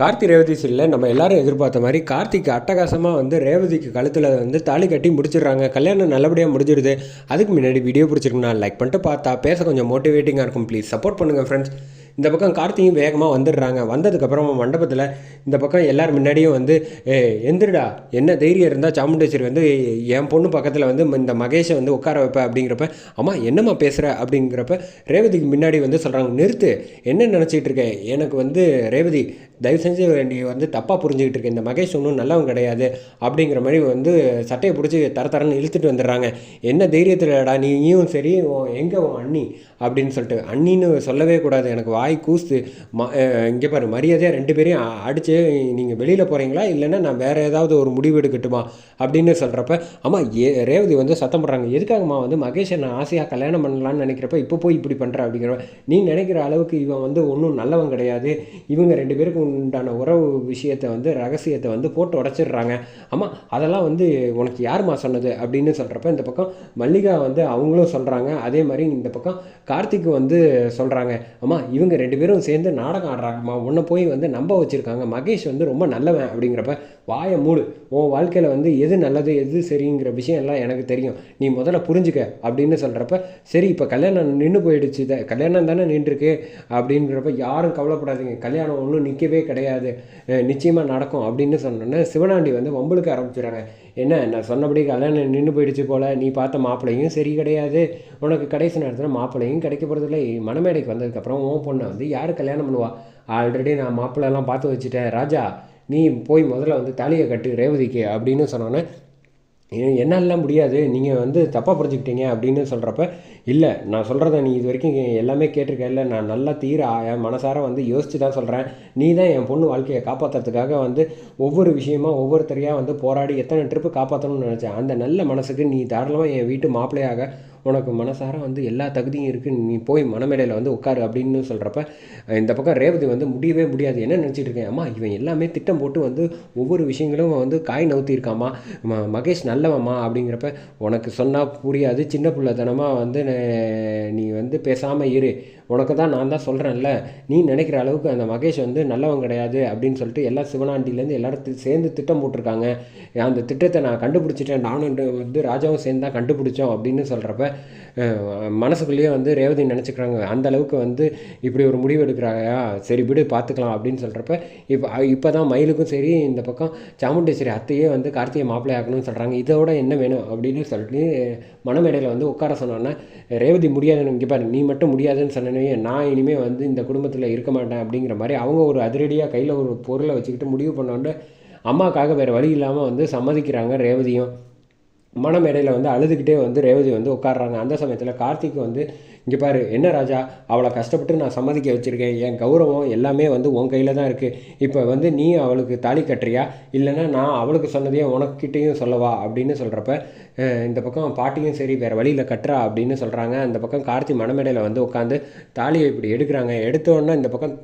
கார்த்தி ரேவதி சீனில் நம்ம எல்லாரும் எதிர்பார்த்த மாதிரி கார்த்திக் அட்டகாசமாக வந்து ரேவதிக்கு கழுத்தில் வந்து தாலி கட்டி முடிச்சிடுறாங்க. கல்யாணம் நல்லபடியாக முடிஞ்சிடுது அதுக்கு முன்னாடி வீடியோ பிடிச்சிருக்குன்னா லைக் பண்ணிட்டு பார்த்தா பேச கொஞ்சம் மோட்டிவேட்டிங்காக இருக்கும். ப்ளீஸ் சப்போர்ட் பண்ணுங்கள் ஃப்ரெண்ட்ஸ் இந்த பக்கம் கார்த்தியும் வேகமாக வந்துடுறாங்க. வந்ததுக்கப்புறமா மண்டபத்தில் இந்த பக்கம் எல்லோரும் முன்னாடியும் வந்து "ஏ, எந்திரிடா. என்ன தைரியம் இருந்தால் சாமுண்டேஸ்வரி வந்து என் பொண்ணு பக்கத்தில் வந்து இந்த மகேஷை வந்து உட்கார வைப்ப. அப்படிங்கிறப்ப அம்மா என்னம்மா பேசுகிற அப்படிங்கிறப்ப ரேவதிக்கு முன்னாடி வந்து சொல்கிறாங்க நிறுத்து. என்ன நினச்சிட்டு இருக்க? எனக்கு வந்து ரேவதி தயவு செஞ்சு நீ வந்து தப்பாக புரிஞ்சுக்கிட்டு இருக்க. இந்த மகேஷ் ஒன்றும் நல்லவன் கிடையாது. அப்படிங்கிற மாதிரி வந்து சட்டையை பிடிச்சி தர தரன்னு இழுத்துட்டு வந்துடுறாங்க. என்ன தைரியத்தில்டா நீயும் சரி எங்கே உன் அண்ணி? அப்படின்னு சொல்லிட்டு. அண்ணின்னு சொல்லவே கூடாது. எனக்கு வாய் கூஸ்து. ம இங்கே பாரு மரியாதையாக ரெண்டு பேரையும் அடித்து நீங்கள் வெளியில் போகிறீங்களா இல்லைன்னா நான் வேறு ஏதாவது ஒரு முடிவு எடுக்கட்டுமா? அப்படின்னு சொல்கிறப்ப அம்மா ஏ ரேவதி வந்து சத்தம் போடுறாங்க. எதுக்காகம்மா வந்து மகேஷை நான் ஆசையாக கல்யாணம் பண்ணலான்னு நினைக்கிறப்ப இப்போ போய் இப்படி பண்ணுற அப்படிங்கிற நீ நினைக்கிற அளவுக்கு இவன் வந்து ஒன்றும் நல்லவன் கிடையாது. இவங்க ரெண்டு பேருக்கும் உண்டான உறவு விஷயத்தை வந்து ரகசியத்தை வந்து போட்டு உடச்சிடுறாங்க. அம்மா அதெல்லாம் வந்து உனக்கு யாரும்மா சொன்னது அப்படின்னு சொல்கிறப்ப இந்த பக்கம் மல்லிகா வந்து அவங்களும் சொல்கிறாங்க அதே மாதிரி இந்த பக்கம் கார்த்திக் வந்து சொல்கிறாங்க அம்மா இவங்க ரெண்டு பேரும் சேர்ந்து நாடகம் ஆடுறாங்கம்மா. உன்னை போய் வந்து நம்ப வச்சுருக்காங்க. மகேஷ் வந்து ரொம்ப நல்லவன் அப்படிங்கிறப்ப வாயை மூடு. உன் வாழ்க்கையில் வந்து எது நல்லது எது சரிங்கிற விஷயம் எல்லாம் எனக்கு தெரியும். நீ முதல்ல புரிஞ்சுக்க அப்படின்னு சொல்கிறப்ப சரி இப்போ கல்யாணம் நின்று போயிடுச்சு. கல்யாணம் தானே நின்றுருக்கு அப்படிங்கிறப்ப யாரும் கவலைப்படாதீங்க. கல்யாணம் ஒன்றும் நிற்கவே கிடையாது. நிச்சயமாக நடக்கும் அப்படின்னு சொன்னோன்னே சிவனாண்டி வந்து வம்பளுக்கு ஆரம்பிச்சிடுறாங்க என்ன நான் சொன்னபடி கல்யாணம் நின்று போயிடுச்சு போல் நீ பார்த்த மாப்பிள்ளையும் சரி கிடையாது. உனக்கு கடைசி நேரத்தில் மாப்பிள்ளையும் கிடைக்க போகிறதில்ல மணமேடைக்கு வந்ததுக்கப்புறம் உன் பொண்ணை வந்து யார் கல்யாணம் பண்ணுவா? ஆல்ரெடி நான் மாப்பிள்ளைலாம் பார்த்து வச்சுட்டேன். ராஜா நீ போய் முதல்ல வந்து தாலியை கட்டு ரேவதிக்கு அப்படின்னு சொன்னோன்னே என்னாலலாம் முடியாது. நீங்கள் வந்து தப்பாக புரிஞ்சுக்கிட்டீங்க அப்படின்னு சொல்கிறப்ப இல்லை நான் சொல்கிறத நீ இது வரைக்கும் எல்லாமே கேட்டிருக்க இல்லை நான் நல்லா தீர என் மனசார வந்து யோசித்து தான் சொல்கிறேன் நீ தான் என் பொண்ணு வாழ்க்கையை காப்பாற்றுறதுக்காக வந்து ஒவ்வொரு விஷயமா ஒவ்வொருத்தரையாக வந்து போராடி எத்தனை ட்ரிப்பு காப்பாற்றணும்னு நினச்சேன். அந்த நல்ல மனசுக்கு நீ தாராளமாக என் வீட்டு மாப்பிள்ளையாக உனக்கு மனசார வந்து எல்லா தகுதியும் இருக்குது நீ போய் மனமேடையில் வந்து உட்காரு அப்படின்னு சொல்கிறப்ப இந்த பக்கம் ரேவதி வந்து முடியவே முடியாது. என்ன நினச்சிட்டு இருக்கேன்? அம்மா இவன் எல்லாமே திட்டம் போட்டு வந்து ஒவ்வொரு விஷயங்களும் வந்து காய் நவுத்தியிருக்காம்மா ம மகேஷ் நல்லவம்மா அப்படிங்கிறப்ப உனக்கு சொன்னால் புரியாது. சின்ன பிள்ளைத்தனமாக வந்து நீ வந்து பேசாமல் இரு. உனக்கு தான் நான் தான் சொல்கிறேன்ல நீ நினைக்கிற அளவுக்கு அந்த மகேஷ் வந்து நல்லவன் கிடையாது அப்படின்னு சொல்லிட்டு எல்லா சிவனாண்டிலேருந்து எல்லாரும் சேர்ந்து திட்டம் போட்டிருக்காங்க. அந்த திட்டத்தை நான் கண்டுபிடிச்சிட்டேன். நானும் வந்து ராஜாவும் சேர்ந்து தான் கண்டுபிடிச்சோம் அப்படின்னு சொல்கிறப்ப மனசுக்குள்ளேயே வந்து ரேவதி நினச்சிக்கிறாங்க. அந்த அளவுக்கு வந்து இப்படி ஒரு முடிவு எடுக்கிறாயா? சரி விடு பார்த்துக்கலாம் அப்படின்னு சொல்கிறப்ப இப்போ இப்போ தான் மயிலுக்கும் சரி இந்த பக்கம் சாமுண்டேஸ்வரி அத்தையே வந்து கார்த்திகை மாப்பிள்ளை ஆக்கணும்னு சொல்கிறாங்க இதோட என்ன வேணும் அப்படின்னு சொல்லிட்டு மனமேடையில் வந்து உட்கார சொன்னோன்னே ரேவதி முடியாதுன்னு இங்கே பாரு நீ மட்டும் முடியாதுன்னு சொன்னனே நான் இனிமேல் வந்து இந்த குடும்பத்தில் இருக்க மாட்டேன் அப்படிங்கிற மாதிரி அவங்க ஒரு அதிரடியாக கையில் ஒரு பொருளை வச்சுக்கிட்டு முடிவு பண்ணோன்னே அம்மாக்காக வேறு வழி இல்லாமல் வந்து சம்மதிக்கிறாங்க ரேவதியும். மணமேடையில் வந்து அழுதுகிட்டே வந்து ரேவதி வந்து உட்காடுறாங்க அந்த சமயத்தில் கார்த்திக் வந்து இங்கே பாரு என்ன ராஜா அவளை கஷ்டப்பட்டு நான் சம்மதிக்க வச்சுருக்கேன். என் கௌரவம் எல்லாமே வந்து உன் கையில் தான் இருக்குது இப்போ வந்து நீ அவளுக்கு தாலி கட்டுறியா? இல்லைன்னா நான் அவளுக்கு சொன்னதையே உனக்கிட்டேயும் சொல்லவா? அப்படின்னு சொல்கிறப்ப இந்த பக்கம் பாட்டியும் சரி வேறு வழியில் கட்டுறா அப்படின்னு சொல்கிறாங்க அந்த பக்கம் கார்த்தி மணமேடையில் வந்து உட்காந்து தாலியை இப்படி எடுக்கிறாங்க. எடுத்தோடனே இந்த பக்கம்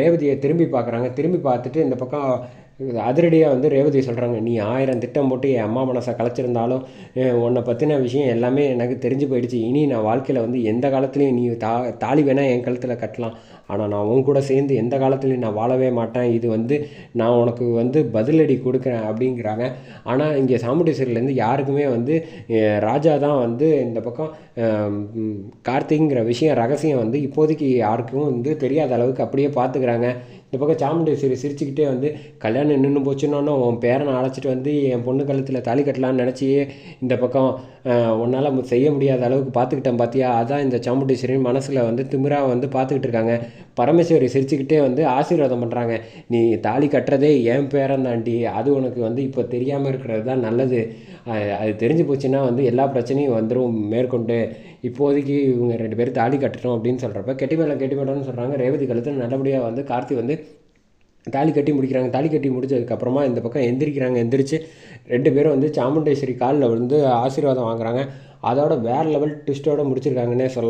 ரேவதியை திரும்பி பார்க்குறாங்க. திரும்பி பார்த்துட்டு இந்த பக்கம் அதிரடியாக வந்து ரேவதி சொல்கிறாங்க நீ ஆயிரம் திட்டம் போட்டு என் அம்மா மனசை கலைச்சிருந்தாலும் உன்னை பற்றின விஷயம் எல்லாமே எனக்கு தெரிஞ்சு போயிடுச்சு. இனி நான் வாழ்க்கையில் வந்து எந்த காலத்துலேயும் நீ தா தாலி வேணால் என் கழுத்தில் கட்டலாம். ஆனால் நான் உன் கூட சேர்ந்து எந்த காலத்துலையும் நான் வாழவே மாட்டேன். இது வந்து நான் உனக்கு வந்து பதிலடி கொடுக்குறேன் அப்படிங்கிறாங்க. ஆனால் இங்கே சாமுண்டீஸ்வரிலேருந்து யாருக்குமே வந்து வந்து ராஜா தான் வந்து இந்த பக்கம் அஹ், கார்த்திக்ங்கிற விஷயம் ரகசியம் வந்து இப்போதைக்கு யாருக்கும் வந்து தெரியாத அளவுக்கு அப்படியே பார்த்துக்கிறாங்க. இந்த பக்கம் சாமுண்டேஸ்வரி சிரிச்சுக்கிட்டே வந்து கல்யாணம் நின்று போச்சுன்னா உன் பேரனை அழைச்சிட்டு வந்து என் பொண்ணு கழுத்தில் தாலி கட்டலான்னு நினச்சியே இந்த பக்கம் உன்னால் செய்ய முடியாத அளவுக்கு பார்த்துக்கிட்டேன் பார்த்தியா அதான் இந்த சாமுண்டேஸ்வரின் மனசில் வந்து திமிரா வந்து பார்த்துக்கிட்டு இருக்காங்க. பரமேஸ்வரி சிரிச்சுக்கிட்டே வந்து ஆசீர்வாதம் பண்ணுறாங்க நீ தாலி கட்டுறதே என் பேரன் தாண்டி அது உனக்கு வந்து இப்போ தெரியாமல் இருக்கிறது தான் நல்லது. அது தெரிஞ்சு போச்சுன்னா வந்து எல்லா பிரச்சனையும் வந்துடும் மேற்கொண்டு. இப்போதைக்கு இவங்க ரெண்டு பேரும் தாலி கட்டணும் அப்படின்னு சொல்கிறப்ப கெட்டி மேலே கெட்டி சொல்கிறாங்க ரேவதி கழுத்தில் நல்லபடியாக வந்து கார்த்தி வந்து தாலி கட்டி முடிக்கிறாங்க. தாலி கட்டி முடிச்சதுக்கப்புறமா இந்த பக்கம் எந்திரிக்கிறாங்க. எந்திரிச்சு ரெண்டு பேரும் வந்து சாமுண்டேஸ்வரி காலில் வந்து ஆசீர்வாதம் வாங்குறாங்க. அதோட வேறு லெவல் ட்விஸ்ட்டோட முடிச்சிருக்காங்கன்னே சொல்லலாம்.